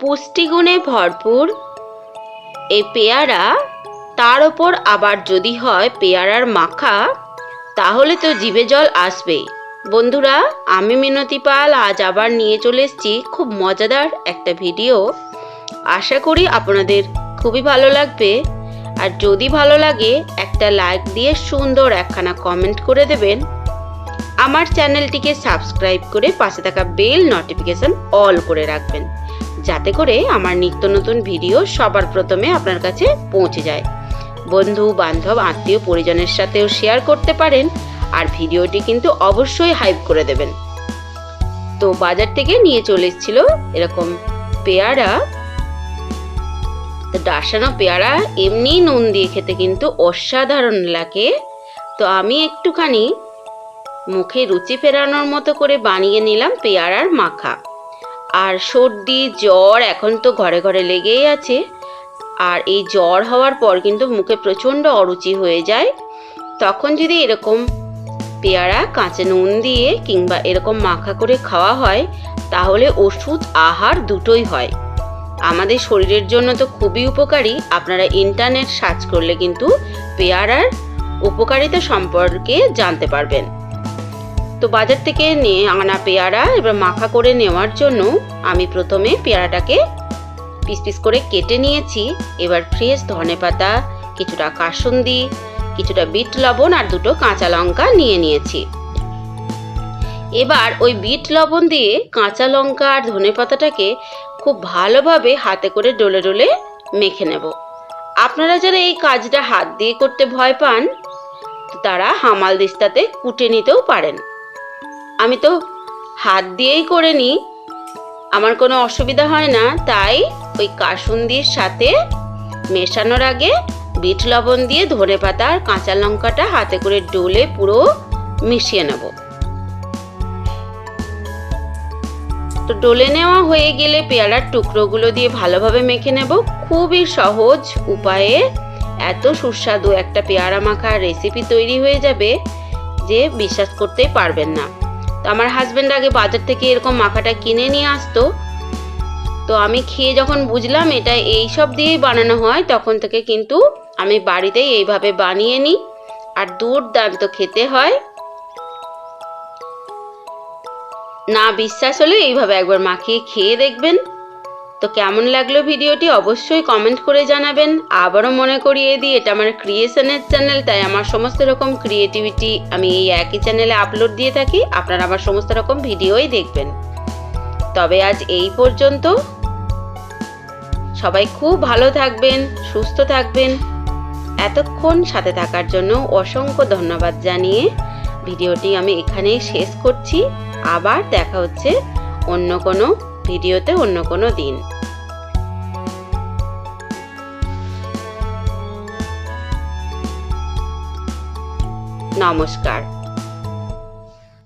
পুষ্টিগুণে ভরপুর। এই পেয়ারা তার ওপর আবার যদি হয় পেয়ারার মাখা, তাহলে তো জিভে জল আসবেই বন্ধুরা, আমি মিনতি পাল আজ আবার নিয়ে চলে এসেছি খুব মজাদার একটা ভিডিও। আশা করি আপনাদের খুবই ভালো লাগবে। আর যদি ভালো লাগে, একটা লাইক দিয়ে সুন্দর একখানা কমেন্ট করে দেবেন। আমার চ্যানেলটিকে সাবস্ক্রাইব করে পাশে থাকা বেল নোটিফিকেশন অল করে রাখবেন। যাতে করে আমার নিত্য নতুন ভিডিও সবার প্রথমে আপনার কাছে পৌঁছে যায়। বন্ধু, বান্ধব, আত্মীয় পরিজনের সাথেও শেয়ার করতে পারেন আর ভিডিওটি কিন্তু অবশ্যই হাইপ করে দেবেন। তো বাজার থেকে নিয়ে চলে এসেছিল এরকম পেয়ারা। তো ডাসানো পেয়ারা এমনি নুন দিয়ে খেতে কিন্তু অসাধারণ লাগে। তো আমি একটুখানি মুখে রুচি ফেরানোর মতো করে বানিয়ে নিলাম পেয়ারার মাখা। আর সর্দি, জ্বর এখন তো ঘরে ঘরে লেগেই আছে। আর এই জ্বর হওয়ার পর কিন্তু মুখে প্রচণ্ড অরুচি হয়ে যায়। তখন যদি এরকম পেয়ারা, কাঁচা নুন দিয়ে কিংবা এরকম মাখা করে খাওয়া হয়, তাহলে ওষুধ, আহার দুটোই হয়। আমাদের শরীরের জন্য তো খুবই উপকারী। আপনারা ইন্টারনেট সার্চ করলে কিন্তু পেয়ারার উপকারিতা সম্পর্কে জানতে পারবেন। তো বাজার থেকে নিয়ে আনা পেয়ারা এবার মাখা করে নেওয়ার জন্য আমি প্রথমে পেয়ারাটাকে পিস পিস করে কেটে নিয়েছি। এবার ফ্রেশ ধনে পাতা, কিছুটা কাসুন্দি, কিছুটা বিট লবণ আর দুটো কাঁচা লঙ্কা নিয়ে নিয়েছি। এবার ওই বিট লবণ দিয়ে কাঁচা লঙ্কা আর ধনে পাতাটাকে খুব ভালোভাবে হাতে করে ডলে ডলে মেখে নেব। আপনারা যারা এই কাজটা হাত দিয়ে করতে ভয় পান, তারা হামাল দিস্তাতে কুটে নিতেও পারেন। আমি তো হাত দিয়েই করে নিই। আমার কোনো অসুবিধা হয় না, তাই ওই কাসুন্দির সাথে মেশানোর আগে বিট লবণ দিয়ে ধনে পাতা আর কাঁচা লঙ্কাটা হাতে করে ডলে পুরো মিশিয়ে নেব। তো ডলে নেওয়া হয়ে গেলে পেয়ারার টুকরোগুলো দিয়ে ভালোভাবে মেখে নেব। খুবই সহজ উপায়ে এত সুস্বাদু একটা পেয়ারা মাখার রেসিপি তৈরি হয়ে যাবে যে বিশ্বাস করতেই পারবেন না। আমার হাজব্যান্ড আগে বাজার থেকে এরকম মাখাটা কিনে নিয়ে আসতো। তো আমি খেয়ে যখন বুঝলাম এটা এই সব দিয়েই বানানো হয়, তখন থেকে কিন্তু আমি বাড়িতেই এইভাবে বানিয়ে নিই। আর দুর্দান্ত খেতে হয়। না বিশ্বাস হলে এইভাবে একবার মাখিয়ে খেয়ে দেখবেন। তো কেমন লাগল ভিডিওটি অবশ্যই কমেন্ট করে জানাবেন। আবারও মনে করিয়ে দিই, এটা আমার ক্রিয়েশনের চ্যানেল তাই আমার সমস্ত রকম ক্রিয়েটিভিটি আমি এই একই চ্যানেলে আপলোড দিয়ে থাকি। আপনারা আমার সমস্ত রকম ভিডিওই দেখবেন। তবে আজ এই পর্যন্ত। সবাই খুব ভালো থাকবেন, সুস্থ থাকবেন। এতক্ষণ সাথে থাকার জন্য অসংখ্য ধন্যবাদ জানিয়ে ভিডিওটি আমি এখানেই শেষ করছি। আবার দেখা হচ্ছে অন্য কোনো ভিডিওতে অন্য কোনো দিন। নমস্কার।